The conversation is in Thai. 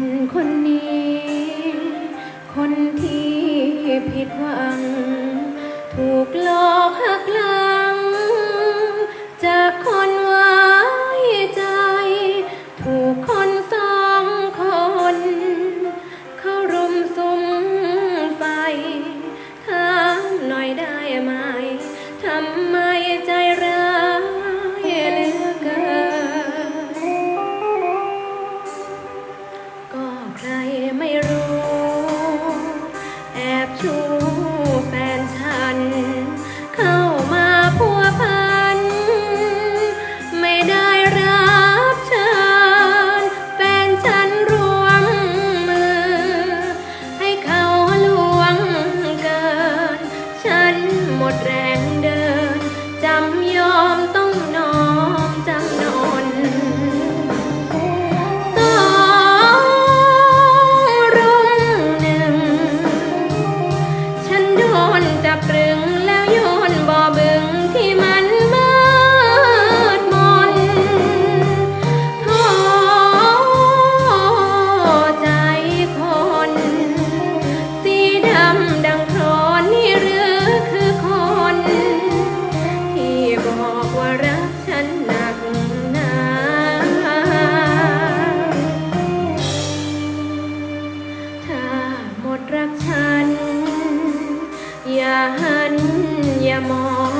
คนคนนี้ คนที่ผิดหวัง ถูกหลอกหักหลังัน อย่าหัน อย่ามอง